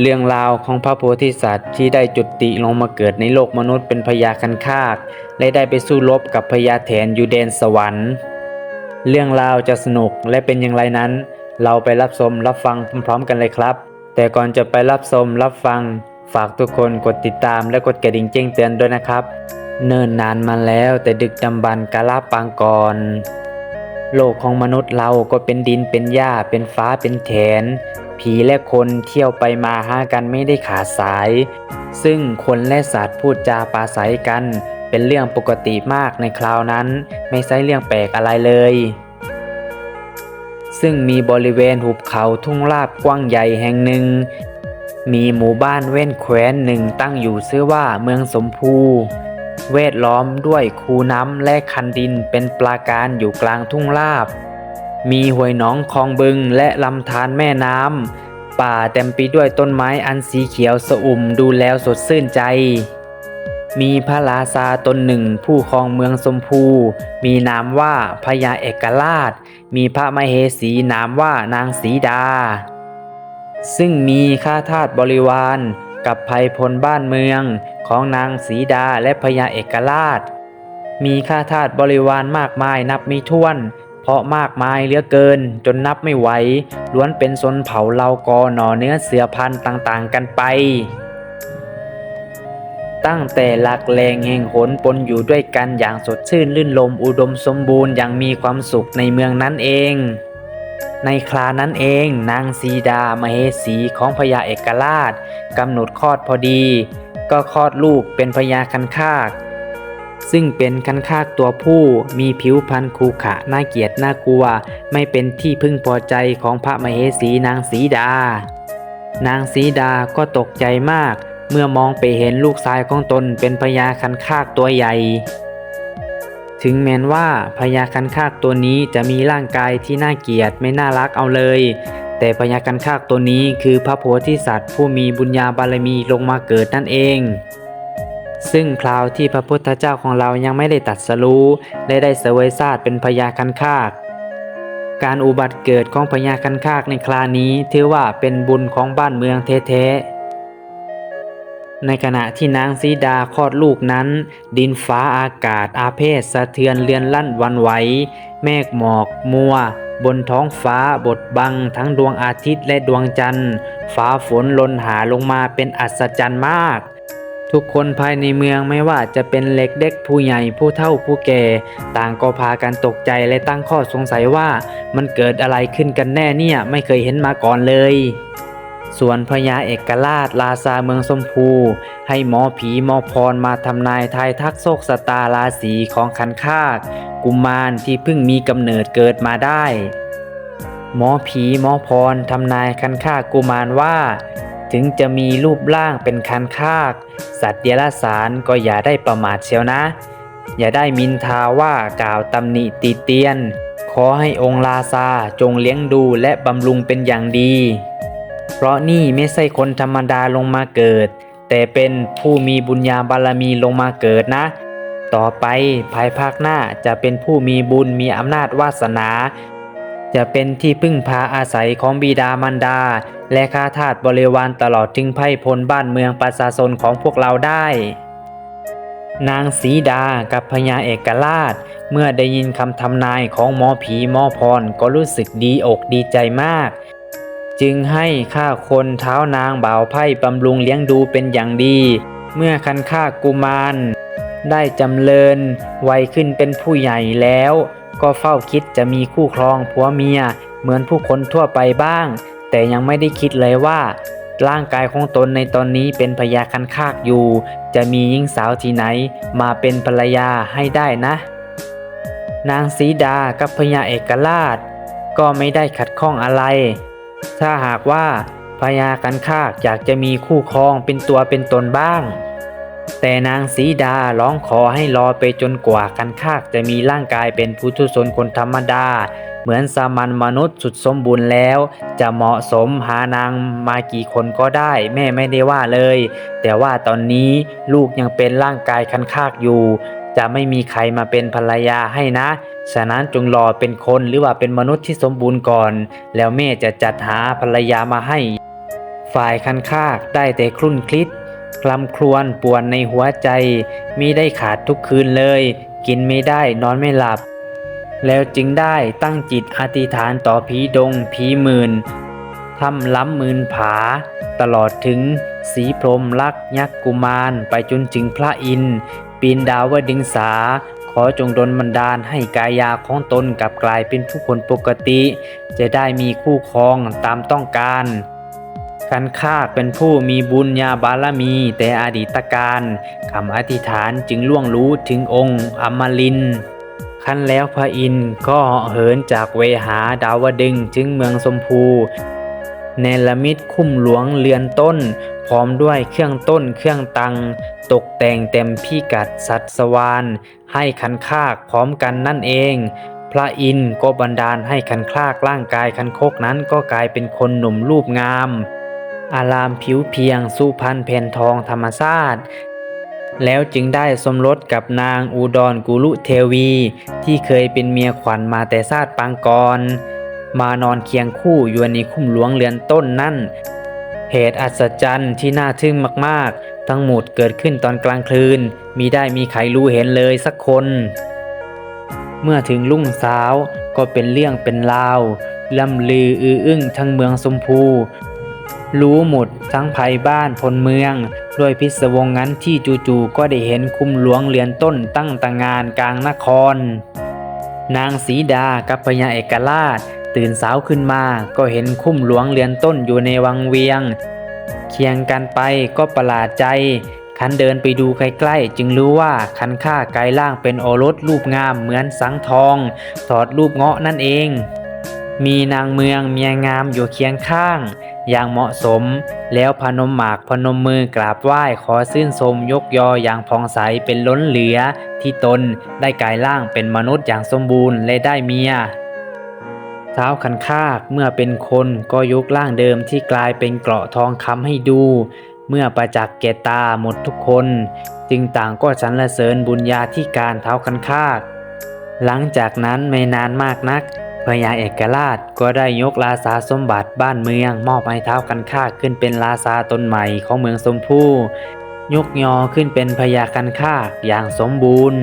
เรื่องราวของพระโพธิสัตว์ที่ได้จุติลงมาเกิดในโลกมนุษย์เป็นพญาคันคากและได้ไปสู้รบกับพญาแถนอยู่แดนสวรรค์ เรื่องราวจะสนุกและเป็นอย่างไรนั้น เราไปรับชมรับฟังพร้อมๆกันเลยครับ แต่ก่อนจะไปรับชมรับฟัง ฝากทุกคนกดติดตามและกดกระดิ่งแจ้งเตือนด้วยนะครับ เนิ่นนานมาแล้วแต่ดึกดำบรรกาลาปางก่อนโลกของมนุษย์เราก็เป็นดินเป็นหญ้าเป็นฟ้าเป็นแถน ผีและคนเที่ยวไปมาหากันไม่ได้ขาดสาย ซึ่งคนและสัตว์พูดจาปาศัยกัน เป็นเรื่องปกติมากในคราวนั้น ไม่ใช่เรื่องแปลกอะไรเลย ซึ่งมีบริเวณหุบเขาทุ่งลาบกว้างใหญ่แห่งหนึ่ง มีหมู่บ้านเว้นแคว้นหนึ่งตั้งอยู่ชื่อว่าเมืองสมภูเวทล้อมด้วยคูน้ำและคันดินเป็นปราการอยู่กลางทุ่งลาบ มีห้วยหนองคลองบึงและลำธารแม่น้ำ ป่าเต็มไปด้วยต้นไม้อันสีเขียวสะอุ่มดูแล้วสดชื่นใจ มีพระราชาตนหนึ่งผู้ครองเมืองสมภูมีนามว่าพญาเอกราช มีพระมเหสีนามว่านางสีดา ซึ่งมีข้าทาสบริวารกับภัยพลบ้านเมืองของนางสีดาและพญาเอกราช มีข้าทาสบริวารมากมายนับไม่ถ้วน เพราะมากมายเหลือเกินจนนับไม่ไหวล้วนเป็นชนเผ่าเหล่ากอหนอเนื้อเสือพันธ์ต่างๆกันไป ตั้งแต่หลักแหล่งแห่งหนปนอยู่ด้วยกันอย่างสดชื่นลื่นลมอุดมสมบูรณ์อย่างมีความสุขในเมืองนั้นเอง ในครานั้นเองนางสีดามเหสีของพญาเอกราชกำหนดคลอดพอดี ก็คลอดลูกเป็นพญาคันคาก ซึ่งเป็นคันคากตัวผู้มีผิวพรรณคูขะน่าเกลียดน่ากลัว ไม่เป็นที่พึ่งพอใจของพระมเหสีนางสีดา นางสีดาก็ตกใจมาก เมื่อมองไปเห็นลูกชายของตนเป็นพญาคันคากตัวใหญ่ ถึงแม้นว่าพญาคันคากตัวนี้จะมีร่างกายที่น่าเกลียดไม่น่ารักเอาเลยแต่พญาคันคากตัวนี้คือพระโพธิสัตว์ผู้มีบุญญาบารมีลงมาเกิดนั่นเอง ซึ่งคราวที่พระพุทธเจ้าของเรายังไม่ได้ตัดสรู้และได้เสวยชาติเป็นพญาคันคาก การอุบัติเกิดของพญาคันคากในครานี้ถือว่าเป็นบุญของบ้านเมืองแท้ๆในขณะที่นางสีดาคลอดลูกนั้น ดินฟ้าอากาศอาเพศสะเทือนเลือนลั่นวันไหวเมฆหมอก มัว บนท้องฟ้าบดบัง ทั้งดวงอาทิตย์และดวงจันทร์ ฟ้าฝนหลนหาลงมาเป็นอัศจรรย์มาก ทุกคนภายในเมืองไม่ว่าจะเป็นเล็กเด็กผู้ใหญ่ผู้เฒ่าผู้แก่ต่างก็พากันตกใจและตั้งข้อสงสัยว่ามันเกิดอะไรขึ้นกันแน่เนี่ยไม่เคยเห็นมาก่อนเลยส่วนพญาเอกราชราชาเมืองสมภูให้หมอผีหมอพรมาทำนายทายทักโชคสตาราศีของคันคากกุมารที่เพิ่งมีกำเนิดเกิดมาได้ หมอผีหมอพรทำนายคันคากกุมารว่า ถึงจะมีรูปร่างเป็นคันคาก สัตว์เดรัจฉานก็อย่าได้ประมาทเชียวนะ อย่าได้มินทาว่ากล่าวตำหนิติเตียน ขอให้องค์ราชาจงเลี้ยงดูและบำรุงเป็นอย่างดี เพราะนี่ไม่ใช่คนธรรมดาลงมาเกิด แต่เป็นผู้มีบุญญาบารมีลงมาเกิดนะ ต่อไปภายภาคหน้าจะเป็นผู้มีบุญมีอำนาจวาสนา จะเป็นที่พึ่งพาอาศัยของบิดามารดา และข้าทาสบริวารตลอดถึงไพ่พลบ้านเมืองประชาชนของพวกเราได้ นางสีดากับพญาเอกราช เมื่อได้ยินคำทำนายของหมอผีหมอพรก็รู้สึกดีอกดีใจมาก จึงให้ข้าคนเท้านางบ่าวไพ่บำรุงเลี้ยงดูเป็นอย่างดี เมื่อคันค่ากุมารได้จำเริญวัยขึ้นเป็นผู้ใหญ่แล้ว ก็เฝ้าคิดจะมีคู่ครองผัวเมีย เหมือนผู้คนทั่วไปบ้าง แต่ยังไม่ได้คิดเลยว่า ร่างกายของตนในตอนนี้เป็นพญาคันคากอยู่ จะมีหญิงสาวที่ไหน มาเป็นภรรยาให้ได้นะ นางสีดากับพญาเอกราช ก็ไม่ได้ขัดข้องอะไร ถ้าหากว่าพญากันคากอยากจะมีคู่ครองเป็นตัวเป็นตนบ้าง แต่นางสีดาร้องขอให้รอไปจนกว่ากันคากจะมีร่างกายเป็นผู้ทุชนคนธรรมดา เหมือนสามัญมนุษย์สุดสมบูรณ์แล้ว จะเหมาะสมหานางมากี่คนก็ได้ แม่ไม่ได้ว่าเลย แต่ว่าตอนนี้ลูกยังเป็นร่างกายคันคากอยู่ จะไม่มีใครมาเป็นภรรยาให้นะ ฉะนั้นจงรอเป็นคนหรือว่าเป็นมนุษย์ที่สมบูรณ์ก่อน แล้วแม่จะจัดหาภรรยามาให้ ฝ่ายคันคากได้แต่ครุ่นคลิด คลำครวญป่วนในหัวใจมิได้ขาดทุกคืนเลย กินไม่ได้นอนไม่หลับ แล้วจึงได้ตั้งจิตอธิษฐานต่อผีดงผีหมื่นทำล้ำมืนผา ตลอดถึงสีพรมลักยักษ์กุมารไปจนถึงพระอินทร์ปีนดาวดึงสา ขอจงดลบันดาลให้กายาของตนกลับกลายเป็นผู้คนปกติ จะได้มีคู่ครองตามต้องการ คันคากเป็นผู้มีบุญญาบารมี แต่อดีตการคำอธิษฐานจึงล่วงรู้ถึงองค์อมรินทร์คันแล้วพระอินทร์ก็เหินจากเวหาดาวดึงส์ถึงเมืองสมพูเนลมิตคุ้มหลวงเรือนต้น พร้อมด้วยเครื่องต้นเครื่องตัง ตกแต่งเต็มพิกัดสัตว์สวานให้คันคากพร้อมกันนั่นเอง พระอินทร์ก็บันดาลให้คันคลากร่างกายคันโคกนั้นก็กลายเป็นคนหนุ่มรูปงาม อารามผิวเพียงสุพรรณแผ่นทองธรรมชาติแล้วจึงได้สมรสกับนางอุดรกุลุเทวี ที่เคยเป็นเมียขวัญมาแต่ชาติปางก่อนมานอนเคียงคู่อยู่ในคุ้มหลวงเรือนต้นนั่น เหตุอัศจรรย์ที่น่าทึ่งมากๆ ทั้งหมดเกิดขึ้นตอนกลางคืน มีได้มีใครรู้เห็นเลยสักคน เมื่อถึงรุ่งสาวก็เป็นเรื่องเป็นราวล่ำลืออื้ออึ้งทั้งเมืองสมพู รู้หมดทั้งภัยบ้านพลเมืองด้วยพิศวงงั้นที่จู่ๆก็ได้เห็นคุมหลวงเรือนต้นตั้งตางานกลางนคร นางสีดากับพญาเอกราช ตื่นสาวขึ้นมาก็เห็นคุ้มหลวงเรือนต้นอยู่ในวังเวียง เคียงกันไปก็ประหลาดใจคันเดินไปดูใกล้ๆ จึงรู้ว่าคันค่ากายล่างเป็นโอรสรูปงามเหมือนสังทอง ถอดรูปเงาะนั่นเอง มีนางเมืองเมียงามอยู่เคียงข้าง อย่างเหมาะสม แล้วพนมหมากพนมมือกราบไหว้ขอซื่นชมยกยออย่างผ่องใสเป็นล้นเหลือ ที่ตนได้กายล่างเป็นมนุษย์อย่างสมบูรณ์และได้เมียเท้าคันคากเมื่อเป็นคนก็ยกร่างเดิมที่กลายเป็นเกราะทองคำให้ดู เมื่อประจักษ์แก่ตาหมดทุกคน จึงต่างก็สรรเสริญบุญญาธิการเท้าคันคาก หลังจากนั้นไม่นานมากนัก พญาเอกราชก็ได้ยกราชาสมบัติบ้านเมือง มอบให้เท้าคันคาขึ้นเป็นราชาตนใหม่ของเมืองสมพูยกยอขึ้นเป็นพญาคันคากอย่างสมบูรณ์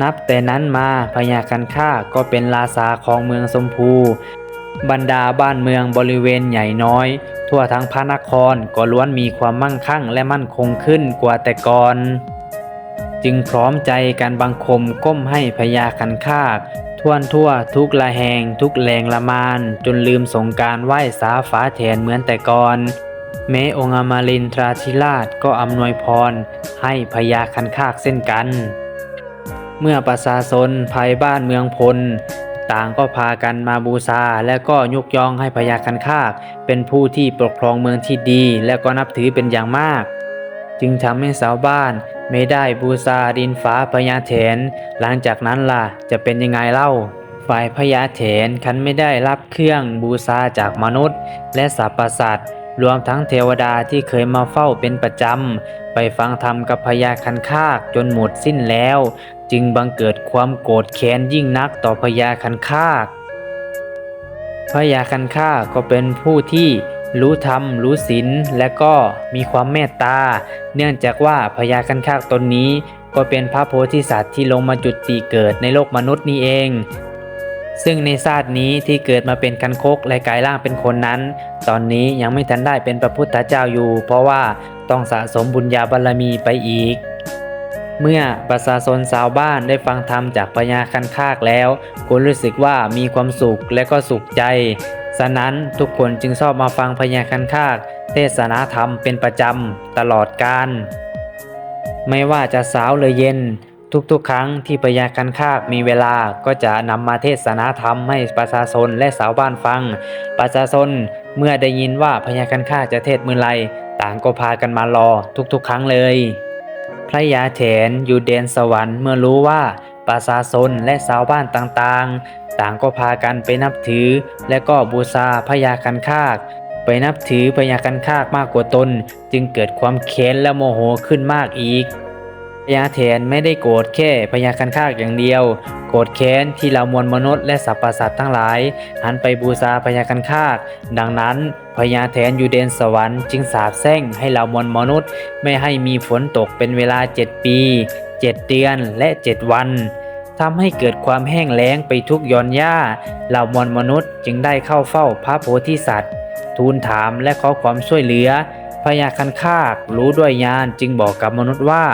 นับแต่นั้นมาพญาคันคากก็เป็นราชาของเมืองสมพู บรรดาบ้านเมืองบริเวณใหญ่น้อย ทั่วทั้งพระนครก็ล้วนมีความมั่งคั่งและมั่นคงขึ้นกว่าแต่ก่อน จึงพร้อมใจกันบังคมก้มให้พญาคันคาก ทวนทั่วทุกละแหงทุกแหลงละมาน จนลืมสงการไหว้สาฟ้าแทนเหมือนแต่ก่อนแม้องค์อมรินทราธิราชก็อำนวยพร ให้พญาคันคากเส้นกัน เมื่อประชาชนภายบ้านเมืองพล ต่างก็พากันมาบูชาและก็ยกย่องให้พญาคันคาก เป็นผู้ที่ปกครองเมืองที่ดีและก็นับถือเป็นอย่างมาก จึงทำให้ชาวบ้าน ไม่ได้บูชาดินฟ้าพญาเถน หลังจากนั้นล่ะจะเป็นยังไงเล่า ฝ่ายพญาเถนคันไม่ได้รับเครื่องบูชาจากมนุษย์ และสรรพสัตว์รวมทั้งเทวดาที่เคยมาเฝ้าเป็นประจำ ไปฟังธรรมกับพญาคันคากจนหมดสิ้นแล้ว จึงบังเกิดความโกรธแค้นยิ่งนักต่อพญาคันคากพระยาคันค่าก็เป็นผู้ที่ รู้ธรรม รู้ศีลและก็มีความเมตตา เนื่องจากว่าพญาคันคากตนนี้ ก็เป็นพระโพธิสัตว์ที่ลงมาจุติเกิดในโลกมนุษย์นี้เอง ซึ่งในชาตินี้ที่เกิดมาเป็นคันคกและกายร่างเป็นคนนั้น ตอนนี้ยังไม่ทันได้เป็นพระพุทธเจ้าอยู่ เพราะว่าต้องสะสมบุญญาบารมีไปอีกเมื่อประชาชนชาวบ้านได้ฟังธรรมจากพญาคันคากแล้วก็รู้สึกว่ามีความสุขและก็สุขใจ ฉะนั้นทุกคนจึงชอบมาฟังพญาคันคากเทศนาธรรมเป็นประจำตลอดกาลไม่ว่าจะสาวหรือเย็น ทุกๆ ครั้งที่พญาคันคากมีเวลาก็จะนำมาเทศนาธรรมให้ประชาชนและสาวบ้านฟัง ประชาชนเมื่อได้ยินว่าพญาคันคากจะเทศมือไรต่างก็พากันมารอทุกๆ ครั้งเลย พระยาเถนอยู่เดนสวรรค์เมื่อรู้ว่าประชาชนและชาวบ้านต่างๆ ต่างก็พากันไปนับถือ และก็บูชาพญาคันคาก ไปนับถือพญาคันคากมากกว่าตน จึงเกิดความแค้นและโมโหขึ้นมากอีกพญาเถนไม่ได้โกรธแค่พญาคันคากอย่างเดียว โกรธแค้นที่เรามวลมนุษย์และสรรพสัตว์ทั้งหลายหันไปบูชาพญาคันคาก ดังนั้นพญาแถนอยู่เดนสวรรค์จึงสาบแช่งให้เหล่ามวลมนุษย์ ไม่ให้มีฝนตกเป็นเวลาเจ็ดปีเจ็ดเดือนและเจ็ดวัน ทำให้เกิดความแห้งแล้งไปทุกยอนหญ้าเหล่ามวลมนุษย์จึงได้เข้าเฝ้าพระโพธิสัตว์ ทูลถามและขอความช่วยเหลือพญาคันคากรู้ด้วยญาณจึงบอกกับมนุษย์ว่า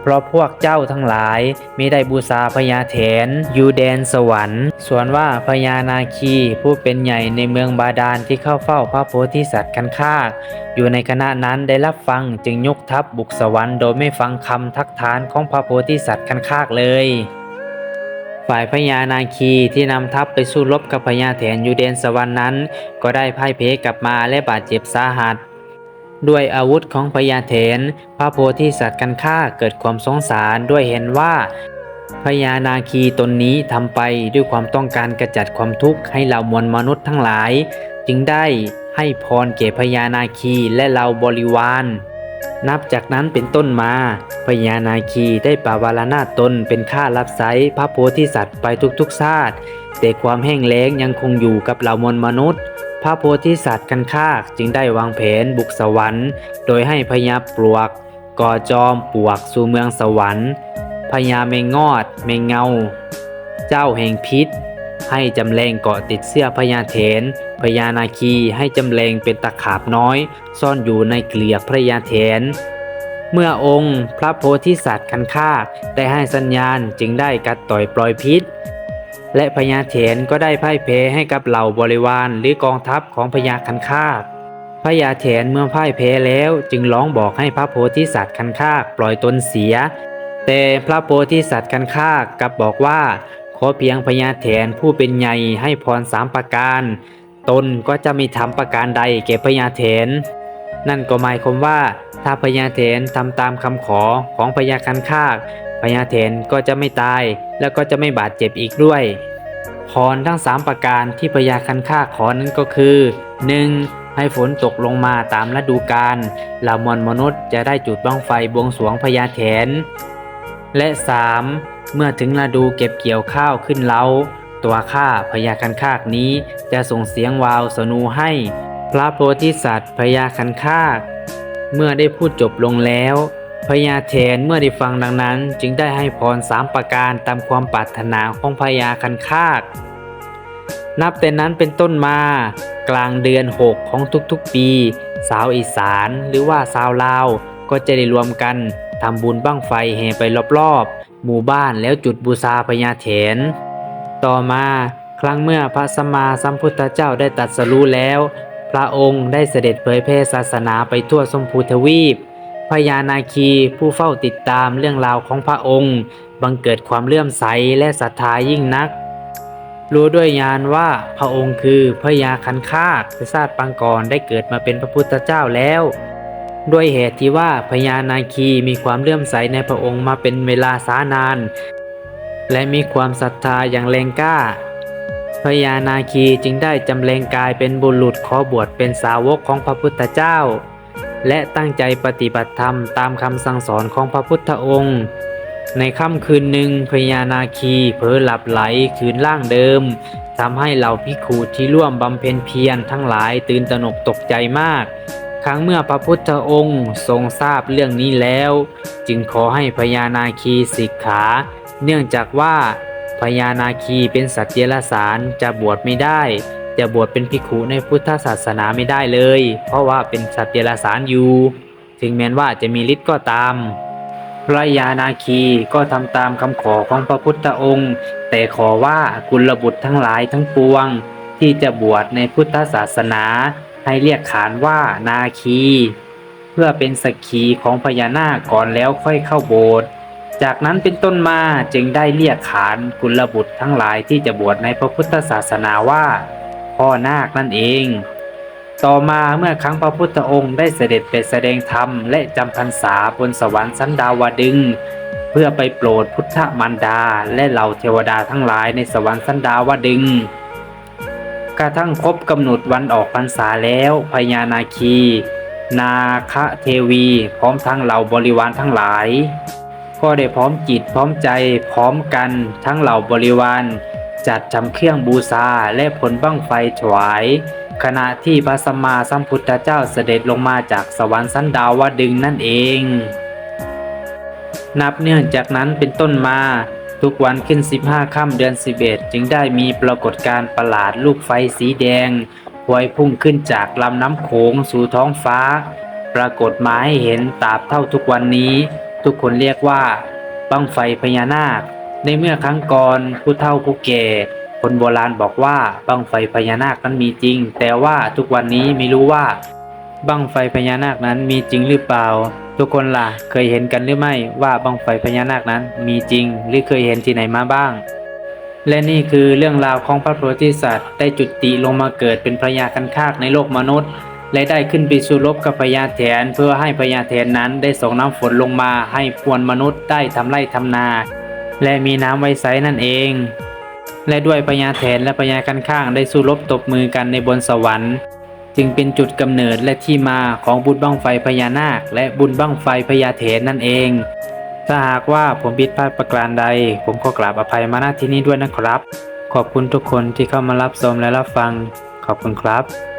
เพราะพวกเจ้าทั้งหลายไม่ได้บูชาพญาแถนอยู่แดนสวรรค์ ส่วนว่าพญานาคีผู้เป็นใหญ่ในเมืองบาดาลที่เข้าเฝ้าพระโพธิสัตว์คันคากอยู่ในคณะนั้นได้รับฟังจึงยกทัพบุกสวรรค์โดยไม่ฟังคำทักทานของพระโพธิสัตว์คันคากเลย ฝ่ายพญานาคีที่นำทัพไปสู้รบกับพญาแถนยูเดนสวรรค์นั้น ก็ได้พ่ายเพกลับมาและบาดเจ็บสาหัส ด้วยอาวุธของพญาเถน พระโพธิสัตว์กันฆ่าเกิดความสงสารด้วยเห็นว่าพญานาคีตนนี้ทำไปด้วยความต้องการกระจัดความทุกข์ให้เหล่ามวลมนุษย์ทั้งหลาย จึงได้ให้พรแก่พญานาคีและเหล่าบริวาร นับจากนั้นเป็นต้นมาพญานาคีได้ปาวารณาตนเป็นข้ารับใช้พระโพธิสัตว์ไปทุกๆชาติแต่ความแห้งแล้งยังคงอยู่กับเหล่ามวลมนุษย์ พระโพธิสัตว์กันคากจึงได้วางแผนบุกสวรรค์ โดยให้พญาปลวก ก่อจอมปลวกสู่เมืองสวรรค์พญาเมงงอด เมงเงา เจ้าแห่งพิษ ให้จำแรงเกาะติดเสื้อพญาเถน พญานาคีให้จำแรงเป็นตะขาบน้อย ซ่อนอยู่ในเกลียบพญาเถน เมื่อองค์พระโพธิสัตว์คันคาได้ให้สัญญาณจึงได้กัดต่อยปล่อยพิษ และพญาเถนก็ได้พ่ายแพ้ให้กับเหล่าบริวารหรือกองทัพของพญาคันคากพญาเถนเมื่อพ่ายแพ้แล้วจึงร้องบอกให้พระโพธิสัตว์คันคากปล่อยตนเสีย แต่พระโพธิสัตว์คันคากกลับบอกว่า ขอเพียงพญาแถนผู้เป็นใหญ่ให้พรสามประการ ตนก็จะม่ทำประการใดแก่พญาแถน นั่นก็หมายความว่า ถ้าพญาเถนทำตามคำขอของพญาคันคากพญาเถนก็จะไม่ตายแล้วก็จะไม่บาดเจ็บอีกด้วย พรทั้งสามประการที่พญาคันคากขอนั้นก็คือ 1. ให้ฝนตกลงมาตามฤดูกาลเหล่ามวลมนุษย์จะได้จุดบ้างไฟบวงสรวงพญาแถน และ 3. เมื่อถึงฤดูเก็บเกี่ยวข้าวขึ้นเล้า ตัวข้าพญาคันคากนี้จะส่งเสียงวาวสนูให้ พระโพธิสัตว์พญาคันคาก เมื่อได้พูดจบลงแล้วพญาแถนเมื่อได้ฟังดังนั้น จึงได้ให้พรสามประการตามความปรารถนาของพญาคันคากนับแต่นั้นเป็นต้นมา กลางเดือน 6 ของทุกๆปี สาวอีสานหรือว่าสาวลาว ก็จะได้รวมกันทำบุญบั้งไฟแห่ไปรอบๆ หมู่บ้านแล้วจุดบูชาพญาแถน ต่อมา ครั้งเมื่อพระสัมมาสัมพุทธเจ้าได้ตัดสรู้แล้ว พระองค์ได้เสด็จเผยแพร่ศาสนาไปทั่วสมพูทวีปพญานาคีผู้เฝ้าติดตามเรื่องราวของพระองค์ บังเกิดความเลื่อมใสและศรัทธายิ่งนัก รู้ด้วยญาณว่าพระองค์คือพญาคันคากที่ชาตปางก่อนได้เกิดมาเป็นพระพุทธเจ้าแล้ว ด้วยเหตุที่ว่าพญานาคีมีความเลื่อมใสในพระองค์มาเป็นเวลาสานาน และมีความศรัทธาอย่างแรงกล้า พญานาคีจึงได้จำแรงกายเป็นบุรุษขอบวชเป็นสาวกของพระพุทธเจ้า และตั้งใจปฏิบัติธรรมตามคำสั่งสอนของพระพุทธองค์ ในค่ำคืนหนึ่งพญานาคีเผลอหลับไหลคืนร่างเดิมทำให้เหล่าภิขุที่ร่วมบำเพ็ญเพียรทั้งหลายตื่นตระหนกตกใจมาก ครั้งเมื่อพระพุทธองค์ทรงทราบเรื่องนี้แล้ว จึงขอให้พญานาคีสิกขา เนื่องจากว่าพญานาคีเป็นสัตว์เดรัจฉานจะบวชไม่ได้ จะบวชเป็นภิกขุในพุทธศาสนาไม่ได้เลย เพราะว่าเป็นสัตว์เดรัจฉานอยู่ ถึงแม้ว่าจะมีฤทธิ์ก็ตามพระยานาคีก็ทำตามคำขอของพระพุทธองค์ แต่ขอว่ากุลบุตรทั้งหลายทั้งปวง ที่จะบวชในพุทธศาสนา ให้เรียกขานว่านาคี เพื่อเป็นสักขีของพญานาคก่อนแล้วค่อยเข้าโบสถ์ จากนั้นเป็นต้นมาจึงได้เรียกขานกุลบุตรทั้งหลายที่จะบวชในพระพุทธศาสนาว่าพ่อนาคนั่นเอง ต่อมาเมื่อครั้งพระพุทธองค์ได้เสด็จไปแสดงธรรมและจำพรรษาบนสวรรค์สันดาวดึง เพื่อไปโปรดพุทธมารดาและเหล่าเทวดาทั้งหลายในสวรรค์สันดาวดึง กระทั่งครบกำหนดวันออกพรรษาแล้วพญานาคี นาคเทวี พร้อมทั้งเหล่าบริวารทั้งหลาย ก็ได้พร้อมจิตพร้อมใจพร้อมกันทั้งเหล่าบริวารจัดทำเครื่องบูชาและผลบั้งไฟถวาย ขณะที่พระสัมมาสัมพุทธเจ้าเสด็จลงมาจากสวรรค์สันดาวดึงนั่นเอง นับเนื่องจากนั้นเป็นต้นมา ทุกวันขึ้น 15 ค่ำเดือน 11 จึงได้มีปรากฏการณ์ประหลาดลูกไฟสีแดงพวยพุ่งขึ้นจากลำน้ำโขงสู่ท้องฟ้า ปรากฏมาให้เห็นตราบเท่าทุกวันนี้ ทุกคนเรียกว่าบั้งไฟพญานาค ในเมื่อครั้งก่อนผู้เฒ่าผู้แก่คนโบราณบอกว่าบั้งไฟพญานาคนั้นมีจริง แต่ว่าทุกวันนี้ไม่รู้ว่าบั้งไฟพญานาคนั้นมีจริงหรือเปล่า ทุกคนล่ะเคยเห็นกันหรือไม่ว่าบั้งไฟพญานาคนั้นมีจริง หรือเคยเห็นที่ไหนมาบ้าง และนี่คือเรื่องราวของพระโพธิสัตว์ได้จุติลงมาเกิดเป็นพญาคันคากในโลกมนุษย์ และได้ขึ้นไปสู่รบกับพญาแถน เพื่อให้พญาแถนนั้นได้ส่งน้ำฝนลงมาให้พวนมนุษย์ได้ทำไร่ทำนา และมีน้ำไว้ใช้นั่นเอง และด้วยพญาแถนและพญาคันข้างได้สู้รบตบมือกันในบนสวรรค์ จึงเป็นจุดกำเนิดและที่มาของบุญบั้งไฟพญานาค และบุญบั้งไฟพญาเถนนั่นเอง ถ้าหากว่าผมผิดพลาดประการใด ผมขอกราบอภัยมาณที่นี้ด้วยนะครับ ขอบคุณทุกคนที่เข้ามารับชมและรับฟัง ขอบคุณครับ